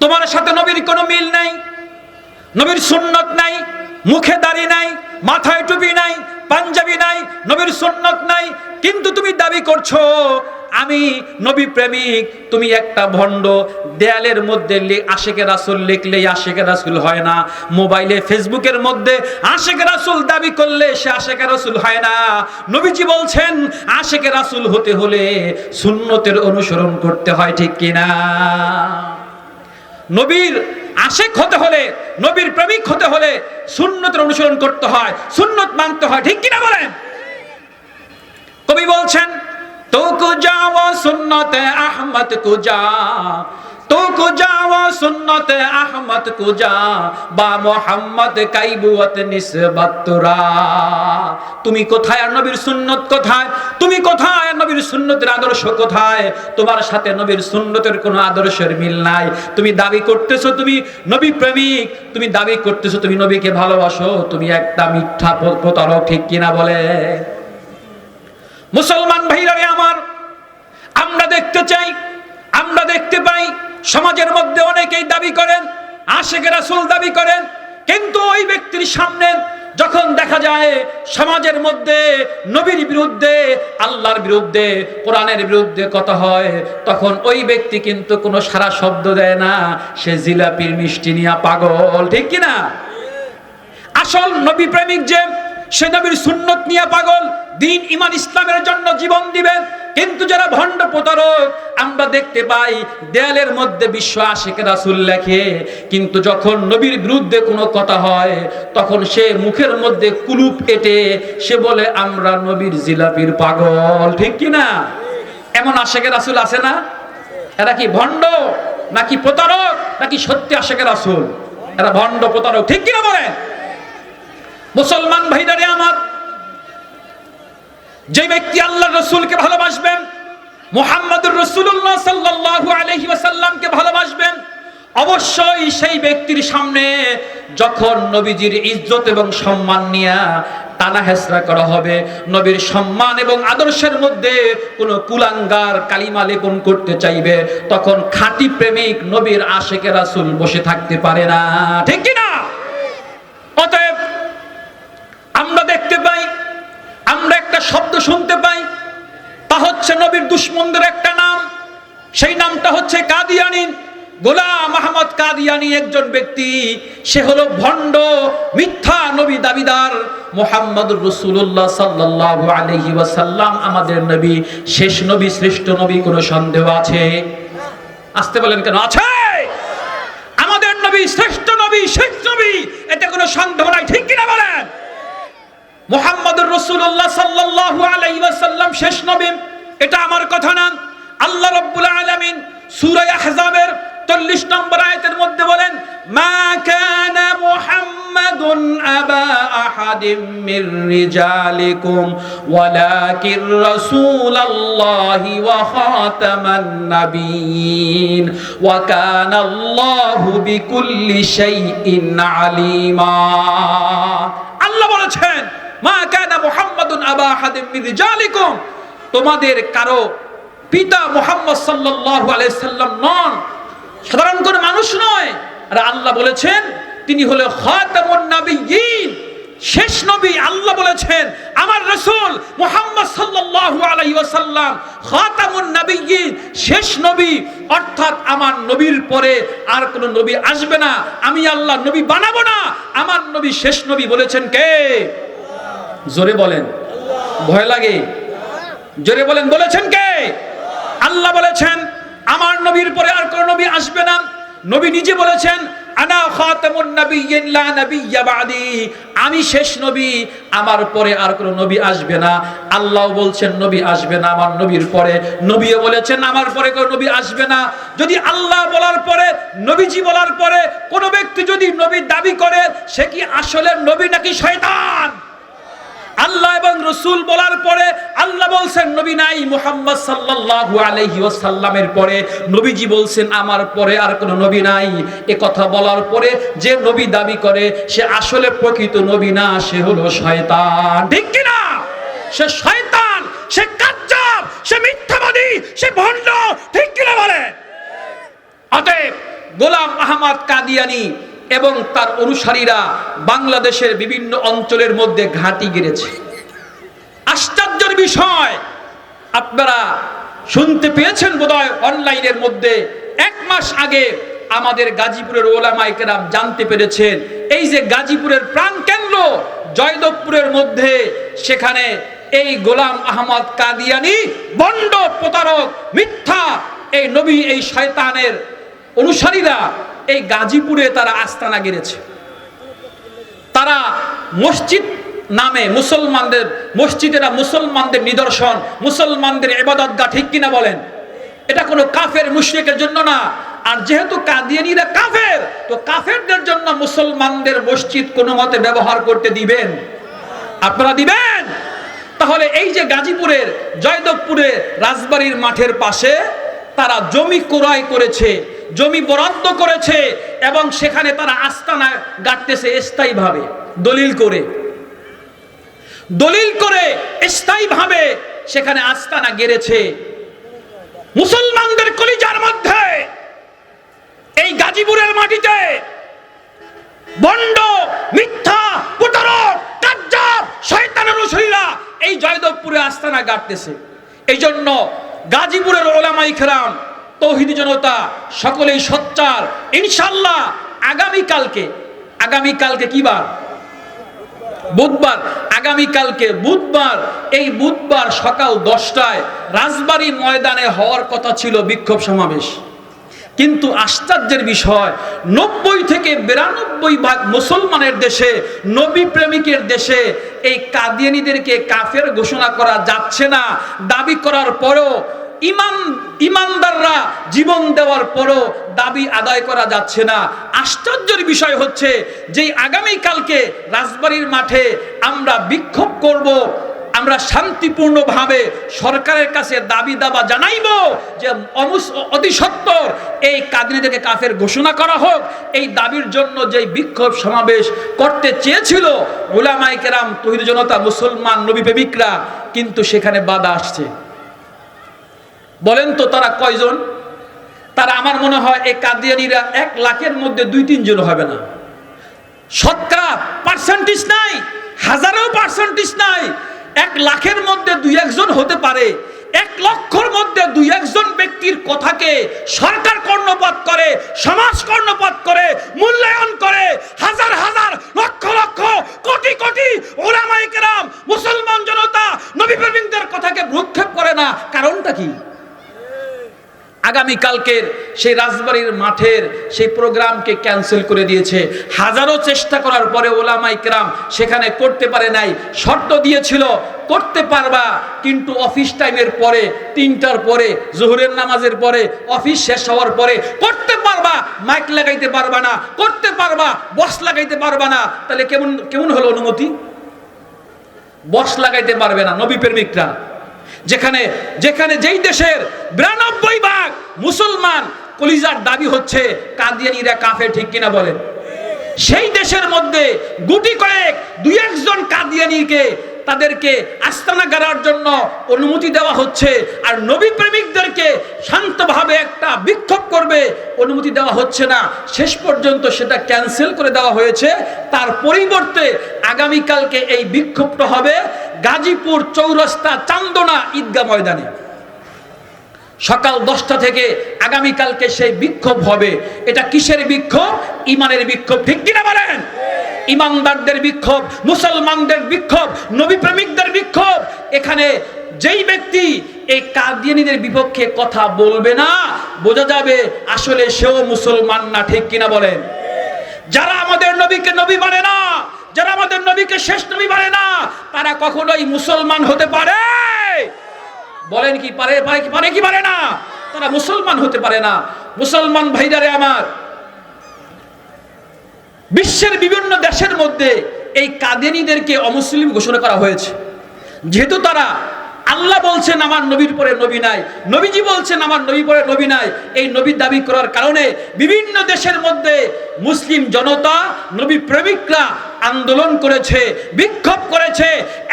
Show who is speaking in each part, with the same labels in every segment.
Speaker 1: তোমার সাথে নবীর কোনো মিল নাই, নবীর সুন্নত নাই, মুখে দাড়ি নাই, মাথায় টুপি নাই, পাঞ্জাবি নাই, নবীর সুন্নত নাই, কিন্তু তুমি দাবি করছ, আমি নবী প্রেমিক, তুমি একটা ভণ্ড, দেয়ালের মধ্যে আশেকে রাসুল লিখলেই আশেকে রাসুল হয় না, মোবাইলে, ফেসবুকের মধ্যে আশেকে রাসুল দাবি করলে সে আশেকে রাসুল হয় না, নবীজি বলছেন, আশেকে রাসুল হতে হলে সুন্নতের অনুসরণ করতে হয় ঠিক কিনা? নবীর আশেক হতে হলে, নবীর প্রেমিক হতে হলে সুন্নতের অনুসরণ করতে হয়, সুন্নত মানতে হয়, ঠিক কিনা বলেন? কবি বলছেন তো কুজাও সুন্নতে আহমদ কুজা আদর্শের মিল নাই। তুমি দাবি করতেছো তুমি নবী প্রেমিক। তুমি দাবি করতেছো তুমি নবীকে ভালোবাসো। তুমি একটা মিথ্যা প্রতারক ঠিক কিনা বলে? মুসলমান ভাইরা আমার, আমরা দেখতে চাই আমরা দেখতে পাই সমাজের মধ্যে অনেকেই দাবি করেন আশেকের রাসূল দাবি করেন, কিন্তু ওই ব্যক্তির সামনে যখন দেখা যায় সমাজের মধ্যে নবীর বিরুদ্ধে, আল্লাহর বিরুদ্ধে, কোরআনের বিরুদ্ধে কথা হয়, তখন ওই ব্যক্তি কিন্তু কোনো সারা শব্দ দেয় না, সে জিলাপির মিষ্টি নিয়ে পাগল, ঠিক কি না আসল নবী প্রেমিক যে, সে নবীর সুন্নত নিয়ে পাগল দিন ইমান ইসলামের জন্য জীবন দিবে। কিন্তু যারা ভণ্ড প্রতারক, আমরা দেখতে পাই দেয়ালের মধ্যে বিশ্ব আশেখ রাসুল লেখে, কিন্তু যখন নবীর বিরুদ্ধে কোনো কথা হয়, তখন সে মুখের মধ্যে কুলুপ এটে সে বলে, আমরা নবীর জিলাপির পাগল। ঠিক কি না? এমন আশেখের রাসুল আছে না? এরা কি ভণ্ড, নাকি প্রতারক, নাকি সত্যি আশেখের রাসুল? এরা ভণ্ড প্রতারক, ঠিক কিনা বলেন? মুসলমান ভাইদারে আমার যে ব্যক্তি আল্লাহ রসুলকে ভালোবাসবেন, মোহাম্মদুর রসুল্লাহ সাল্লাল্লাহু আলাইহি ওয়াসাল্লামকে ভালোবাসবেন, অবশ্যই সেই ব্যক্তির সামনে যখন নবীজির ইজ্জত এবং সম্মান নিয়ে টানা হেসরা করা হবে, নবীর সম্মান এবং আদর্শের মধ্যে কোনো কুলাঙ্গার কালিমা লেপন করতে চাইবে, তখন খাঁটি প্রেমিক নবীর আশেকে রাসূল বসে থাকতে পারে না। ঠিক কি না অতএব আমরা একটা শব্দ শুনতে পাই, তা হচ্ছে নবীর দুশ্মনদের একটা নাম। সেই নামটা হচ্ছে কাদিয়ানি। গোলাম আহমদ কাদিয়ানি একজন ব্যক্তি, সে হলো ভণ্ড মিথ্যা নবী দাবিদার মোহাম্মদ রসুল্লাহ সাল্লাল্লাহু আলাইহি ওয়াসাল্লাম। আমাদের নবী, শেষ নবী, শ্রেষ্ঠ নবী, কোনো সন্দেহ আছে? আসতে বলেন কেন? আছে! আমাদের নবী, শ্রেষ্ঠ নবী, শেষ নবী, এতে কোনো সন্দেহ নাই, ঠিক কিনা বলেন? মোহাম্মদুর রসুল্লাহ সাল্লাল্লাহু আলাইহি ওয়াসাল্লাম, শেষ নবী। এটা আমার কথা না। আল্লাহ রাব্বুল আলামিন সূরা আহজাবের 40 নম্বর আয়াতের মধ্যে বলেন, মা কানা মুহাম্মাদুন আবা আহাদিম মির রিজালিকুম, ওয়ালাকিন রাসূলাল্লাহি ওয়া খাতামান নাবিয়িন, ওয়া কানা আল্লাহু বিকুল্লি শাইইন আলিমা। আল্লাহ বলেছেন মা তোমাদের কারও পিতা মুহাম্মদ সাল্লাম নন। সাধারণ কোন মানুষ নয়। আর আল্লাহ বলেছেন, তিনি হলো শেষ নবী আল্লাহ বলেছেন, আমার রাসূল মুহাম্মদ শেষ নবী। অর্থাৎ আমার নবীর পরে আর কোন নবী আসবে না। আমি আল্লাহ নবী বানাবো না। আমার নবী শেষ নবী বলেছেন কে? জোরে বলেন। ভয় লাগে। জোরে বলেন, বলেছেন কে? আল্লাহ বলেছেন, আমার নবীর পরে আর কোন নবী আসবে না। নবী নিজে বলেছেন, আনা খাতামুন নাবিয়্যিন লা নাবিয়্যা বাদি। আমি শেষ নবী, আমার পরে আর কোন নবী আসবে না। আল্লাহ বলছেন, নবী আসবে না আমার নবীর পরে। নবীও বলেছেন, আমার পরে কোন নবী আসবে না। যদি আল্লাহ বলার পরে, নবীজি বলার পরে কোন ব্যক্তি যদি নবী দাবি করে, সে কি আসলে নবী নাকি শয়তান? আল্লাহ এবং রসুল বলার পরে আল্লাহ বলছেন, নবী নাই মুহাম্মদ সাল্লাল্লাহু আলাইহি ওয়াসাল্লামের পরে। নবীজি বলছেন, আমার পরে আর কোনো নবী নাই। এ কথা বলার পরে যে নবী দাবি করে, সে আসলে প্রকৃত নবী না, সে হলো শয়তান। ঠিক কি না সে শয়তান, সে কাজ্জাব, সে মিথ্যাবাদী, সে ভণ্ড। ঠিক কি না বলে? অতএব গোলাম আহমদ কাদিয়ানি এবং তার অনুসারীরা বাংলাদেশের বিভিন্ন অঞ্চলের মধ্যে ঘাঁটি গেড়েছে। আশ্চর্যের বিষয়, আপনারা শুনতে পেয়েছেন বোধহয় অনলাইনের মধ্যে এক মাস আগে আমাদের গাজীপুরের ওলামাই কেরাম জানতে পেরেছেন, এই যে গাজীপুরের প্রাণ কেন্দ্র জয়দেবপুরের মধ্যে, সেখানে এই গোলাম আহমদ কাদিয়ানি বন্ড প্রতারক মিথ্যা এই নবী, এই শয়তানের অনুসারীরা এই গাজীপুরে তারা আস্তানা গেড়েছে। তারা মসজিদ নামে মুসলমানদের, মসজিদেরা মুসলমানদের নিদর্শন, মুসলমানদের এবাদতগা ঠিক কিনা বলেন? এটা কোনো কাফের, মুশরিকের জন্য না। আর যেহেতু কাদিয়ানিরা কাফের, তো কাফেরদের জন্য মুসলমানদের মসজিদ কোনো মতে ব্যবহার করতে দিবেন? আপনারা দিবেন? তাহলে এই যে গাজীপুরের, জয়দেবপুরের, রাজবাড়ির মাঠের পাশে তারা জমি ক্রয় করেছে। জমি বরাদ্দ করেছে এবং সেখানে তারা আস্তানা গাড়তেছে স্থায়ীভাবে, দলিল করে। দলিল করে স্থায়ীভাবে সেখানে আস্তানা গেড়েছে। মুসলমানদের কলিজার মধ্যে এই গাজীপুরের মাটিতে বন্ড, মিথ্যা প্রতারক কাজ্জাব শয়তানের অনুসারীরা এই জয়দেবপুরে আস্তানা গাড়তেছে এই জন্য গাজীপুরের ওলামাই খেরাম তৌহিদি জনতা, সকলেই সচ্চার। ইনশাল্লাহ আগামীকালকে আগামীকালকে কি বার? বুধবার। আগামীকালকে বুধবার। এই বুধবার সকাল দশটায় রাজবাড়ী ময়দানে হওয়ার কথা ছিল বিক্ষোভ সমাবেশ। কিন্তু আশ্চর্যের বিষয়, নব্বই থেকে বিরানব্বই ভাগ মুসলমানের দেশে, নবী প্রেমিকের দেশে এই কাদিয়ানিদেরকে কাফের ঘোষণা করা যাচ্ছে না। দাবি করার পরও ইমান, ইমানদাররা জীবন দেওয়ার পরও দাবি আদায় করা যাচ্ছে না। আশ্চর্যের বিষয় হচ্ছে যে আগামীকালকে রাজবাড়ির মাঠে আমরা বিক্ষোভ করব, আমরা শান্তিপূর্ণভাবে সরকারের কাছে দাবি দাবা জানাইব যে অমুস- অতি সত্তর এই কাদিনীদেরকে কাফের ঘোষণা করা হোক। এই দাবির জন্য যে বিক্ষোভ সমাবেশ করতে চেয়েছিল ওলামাই কেরাম তহিদ জনতা মুসলমান নবী প্রেমিকরা কিন্তু সেখানে বাধা আসছে। বলেন তো তারা কয়জন? তারা আমার মনে হয় এই কাদিয়ানিরা এক লাখের মধ্যে দুই তিনজন হবে না। শতকরা পার্সেন্টেজ নাই হাজারেও পার্সেন্টেজ নাই, এক লাখের মধ্যে দুই একজন হতে পারে, এক লক্ষর মধ্যে দুই একজন ব্যক্তির কথাকে সরকার কর্ণপাত করে, সমাজ কর্ণপাত করে, মূল্যায়ন করে, হাজার হাজার লক্ষ লক্ষ কোটি কোটি ওলামাই কেরাম, মুসলমান জনতা নবী কথাকে ভ্রুক্ষেপ করে না। কারণটা কি? আগামীকালকের সেই রাজবাড়ির মাঠের সেই প্রোগ্রামকে ক্যান্সেল করে দিয়েছে। হাজারো চেষ্টা করার পরে ওলামাই কেরাম সেখানে করতে পারে নাই। শর্ত দিয়েছিল, করতে পারবা, কিন্তু অফিস টাইমের পরে, তিনটার পরে, জোহরের নামাজের পরে, অফিস শেষ হওয়ার পরে, করতে পারবা, মাইক লাগাইতে পারবা না, করতে পারবা বস লাগাইতে পারবা না। তাহলে কেমন কেমন হলো অনুমতি? বস লাগাইতে পারবে না নবী প্রেমিকরা যেখানে যেখানে যেই দেশের বিরানব্বই ভাগ মুসলমান কলিজার দাবি হচ্ছে কাদিয়ানিরা কাফে ঠিক কিনা বলেন। সেই দেশের মধ্যে গুটি কয়েক, দুই একজন কাদিয়ানিকে তাদেরকে আস্তানা গাড়ার জন্য অনুমতি দেওয়া হচ্ছে আর নবী প্রেমিকদেরকে শান্তভাবে একটা বিক্ষোভ করবে, অনুমতি দেওয়া হচ্ছে না। শেষ পর্যন্ত সেটা ক্যান্সেল করে দেওয়া হয়েছে। তার পরিবর্তে আগামীকালকে এই বিক্ষোভটা হবে। গাজীপুর চৌরাস্তা চান্দনা ঈদগা ময়দানে। সকাল দশটা থেকে আগামীকালকে সেই বিক্ষোভ হবে। এটা কিসের বিক্ষোভ? ইমানের বিক্ষোভ। ঠিক কিনা বলেন? ইমানদারদের বিক্ষোভ, মুসলমানদের বিক্ষোভ নবী প্রেমিকদের বিক্ষোভ। এখানে যেই ব্যক্তি এই কাদিয়ানিদের বিপক্ষে কথা বলবে না, বোঝা যাবে আসলে সেও মুসলমান না, ঠিক কিনা বলেন? যারা আমাদের নবীকে নবী মানে না যারা আমাদের নবীকে শেষ নবী মানে না, তারা কখনোই মুসলমান হতে পারে। বলেন কি, পারে পারে কি পারে কি পারে না? তারা মুসলমান হতে পারে না। মুসলমান ভাইদারে আমার, বিশ্বের বিভিন্ন দেশের মধ্যে এই কাদেনীদেরকে অমুসলিম ঘোষণা করা হয়েছে। যেহেতু তারা আল্লাহ বলছেন, আমার নবীর পরে নবী নাই। নবীজি বলছেন, আমার নবী পরে নবী নাই। এই নবীর দাবি করার কারণে বিভিন্ন দেশের মধ্যে মুসলিম জনতা, নবী প্রেমিকরা আন্দোলন করেছে, বিক্ষোভ করেছে,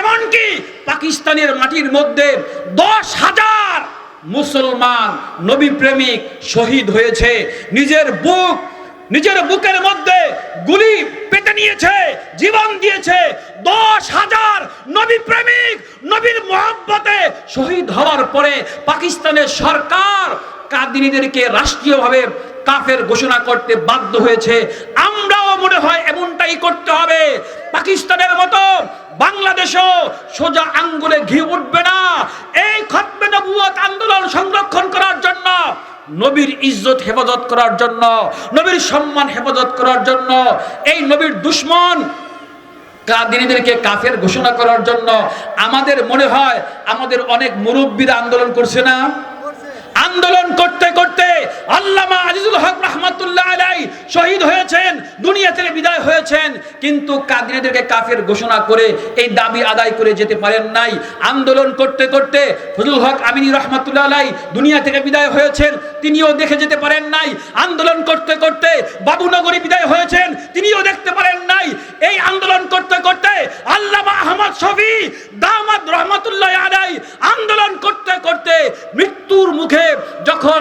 Speaker 1: এমনকি পাকিস্তানের মাটির মধ্যে দশ হাজার মুসলমান নবী প্রেমিক শহীদ হয়েছে। নিজের বুক, নিজের বুকের মধ্যে গুলি পেতে নিয়েছে, জীবন দিয়েছে। দশ হাজার নবী প্রেমিক নবীর মোহাব্বতে শহীদ হওয়ার পরে পাকিস্তানের সরকার কাদিনীদেরকে রাষ্ট্রীয়ভাবে কাফের ঘোষণা করতে বাধ্য হয়েছে। আমরাও মনে হয় এমনটাই করতে হবে। পাকিস্তানের মতো বাংলাদেশও সোজা আঙ্গুলে ঘি উঠবে না। এই খতমে নবুয়ত আন্দোলন সংরক্ষণ করার জন্য, নবীর ইজ্জত হেফাজত করার জন্য, নবীর সম্মান হেফাজত করার জন্য, এই নবীর দুশ্মন কাদিনীদেরকে কাফের ঘোষণা করার জন্য আমাদের মনে হয় আমাদের অনেক মুরব্বীরা আন্দোলন করছে না? আন্দোলন করতে করতে আল্লামা আজিজুল হক রহমাতুল্লাহ আলাই শহীদ দুনিয়া থেকে বিদায় হয়েছেন, কিন্তু কাদিনীদেরকে কাফের ঘোষণা করে এই দাবি আদায় করে যেতে পারেন নাই। আন্দোলন করতে করতে ফজলুল হক আমিনী রহমাতুল্লাহ আলাই দুনিয়া থেকে বিদায় হয়েছেন, তিনিও দেখে যেতে পারেন নাই। আন্দোলন করতে করতে বাবুনগরী বিদায় হয়েছেন, তিনিও দেখতে পারেন নাই। এই আন্দোলন করতে করতে আল্লামা আহমদ শফি দামাদ রহমাতুল্লাহ আলাই, আন্দোলন করতে করতে মৃত্যুর মুখে যখন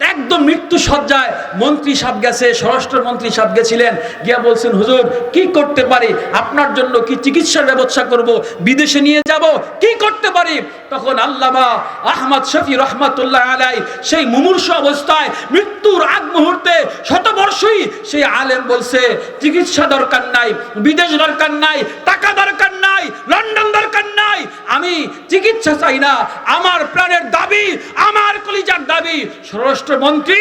Speaker 1: একদম মৃত্যু সজ্জায় মন্ত্রী সাহেব গেছে স্বরাষ্ট্র মন্ত্রী সাহেব গেছিলেন, গিয়া বলছেন, হুজুর, কি করতে পারি? আপনার জন্য কি চিকিৎসার ব্যবস্থা করব? বিদেশে নিয়ে যাব? কি করতে পারি? তখন আল্লামা আহমদ শফি রহমাতুল্লাহ আলাই সেই মুমূর্ষ অবস্থায় মৃত্যুর আগ মুহূর্তে শতবর্ষই সেই আলেম বলছে, চিকিৎসা দরকার নাই, বিদেশ দরকার নাই, টাকা দরকার নাই, লন্ডন দরকার নাই, আমি চিকিৎসা চাই না, আমার আমার কলিজার দাবি স্বরাষ্ট্রমন্ত্রী,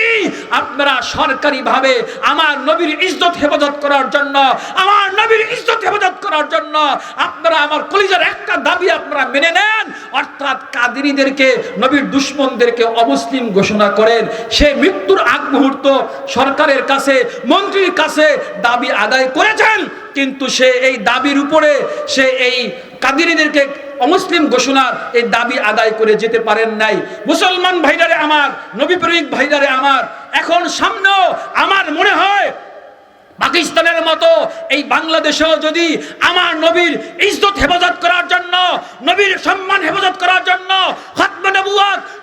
Speaker 1: আপনারা সরকারিভাবে আমার নবীর ইজ্জত হেফাজত করার জন্য, আমার নবীর ইজ্জত হেফাজত করার জন্য আপনারা আমার কলিজার একটা দাবি আপনারা মেনে নেন। অর্থাৎ কাদিনীদেরকে নবীর দুশ্মনদেরকে অমুসলিম ঘোষণা করেন। সে মৃত্যুর আগ মুহূর্ত সরকারের কাছে, মন্ত্রীর কাছে দাবি আদায় করেছেন। কিন্তু সে এই দাবির উপরে, সে এই কাদিনীদেরকে অমুসলিম ঘোষণার এই দাবি আদায় করে যেতে পারেন নাই। মুসলমান ভাইরারে আমার, নবী প্রেমিক ভাইরারে আমার, এখন সামনেও আমার মনে হয় পাকিস্তানের মতো এই বাংলাদেশেও যদি আমার নবীর ইজ্জত হেফাজত করার জন্য, নবীর সম্মান হেফাজত করার জন্য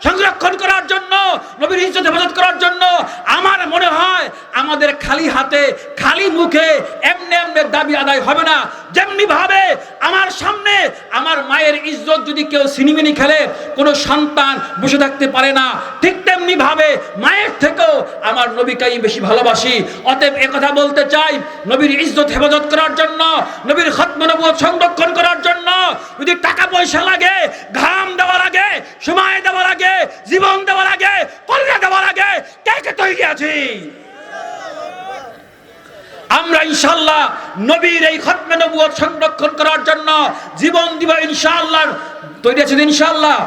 Speaker 1: সংরক্ষণ করার জন্য, নবীর ইজ্জত হেফাজত করার জন্য আমার মনে হয় আমাদের খালি হাতে, খালি মুখে এমনি এমনি দাবি আদায় হবে না। যেমনি ভাবে আমার মায়ের ইজ্জত যদি কেউ সিনিমিনি খেলে, কোনো সন্তান বসে থাকতে পারে না। ঠিক তেমনি ভাবে মায়ের থেকেও আমার নবীকে আমি বেশি ভালোবাসি। অতএব একথা বলতে চাই, নবীর ইজ্জত হেফাজত করার জন্য, নবীর খতম নবুয়ত সংরক্ষণ করার জন্য, যদি টাকা পয়সা লাগে, ঘাম দেওয়ার আগে, সময় দেওয়ার আগে, জীবন দেওয়ার আগে, কল্যাণ দেওয়ার আগে, কে কে তৈরি আছি? আমরা ইনশাল্লাহ নবীর এই খতমে নবুয়ত সংরক্ষণ করার জন্য জীবন দিব ইনশাল্লাহ তৈরি আছেন ইনশাআল্লাহ?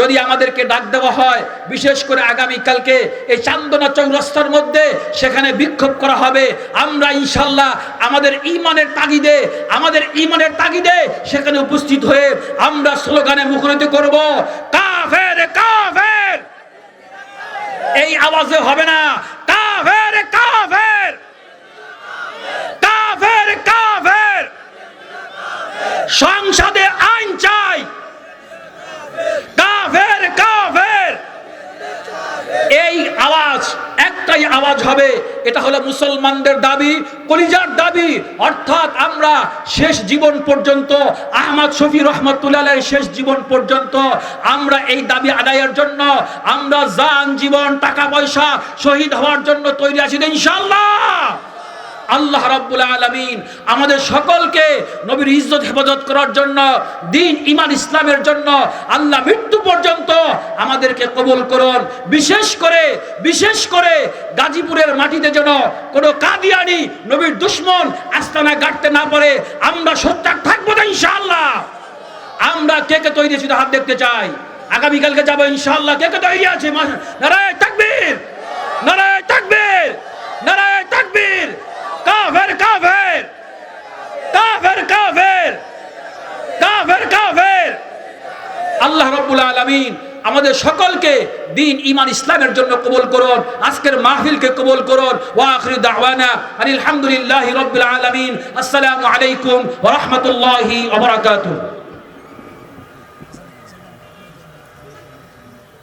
Speaker 1: যদি আমাদেরকে ডাক দেওয়া হয়, বিশেষ করে আগামী কালকে এই চান্দনা চৌরাস্তার মধ্যে সেখানে বিক্ষোভ করা হবে, আমরা ইনশাল্লাহ আমাদের ইমানের তাগিদে, আমাদের ইমানের তাগিদে সেখানে উপস্থিত হয়ে আমরা স্লোগানে মুখরিত করব, কাফের কাফের! এই আওয়াজে হবে না, কাফের কাফের কাফের সংসদে আইন চাই। কাফের কাফের। এই আওয়াজ, একটাই আওয়াজ হবে, এটা হলো মুসলমানদের দাবি, কলিজার দাবি। অর্থাৎ আমরা শেষ জীবন পর্যন্ত, আহমদ শফি রহমতুল্লাহ শেষ জীবন পর্যন্ত আমরা এই দাবি আদায়ের জন্য, আমরা জান জীবন, টাকা পয়সা শহীদ হওয়ার জন্য তৈরি আছি ইনশাল্লাহ আল্লাহ রাব্বুল আলামিন আমাদের সকলকে নবীর ইজ্জত, হেফাজত করার জন্য, দিন ইমান ইসলামের জন্য আল্লাহ মৃত্যু পর্যন্ত আমাদেরকে কবুল করুন। বিশেষ করে বিশেষ করে গাজীপুরের মাটিতে যেন কোনো কাদিয়ানি নবীর দুশ্মন আস্তানা গাঁটতে না পারে, আমরা সত্যাগ থাকব না ইনশাআল্লাহ। আমরা কে কে তৈরি আছি হাত দেখতে চাই। আগামীকালকে যাব ইনশাআল্লাহ। কে কে তৈরি আছে? নারায় তাকবীর নারায় তাকবীর নারায় তাকবীর কাফের কাফের কাফের কাফের কাফের কাফের আল্লাহ রাব্বুল আলামিন আমাদের সকলকে দিন ইমান ইসলামের জন্য কবুল করুন। আজকের মাহফিলকে কবুল করুন। ওয়া আখির দাওয়ানা আলহামদুলিল্লাহি রাব্বিল আলামিন। আসসালামু আলাইকুম ওয়া রাহমাতুল্লাহি ওয়া বারাকাতুহু।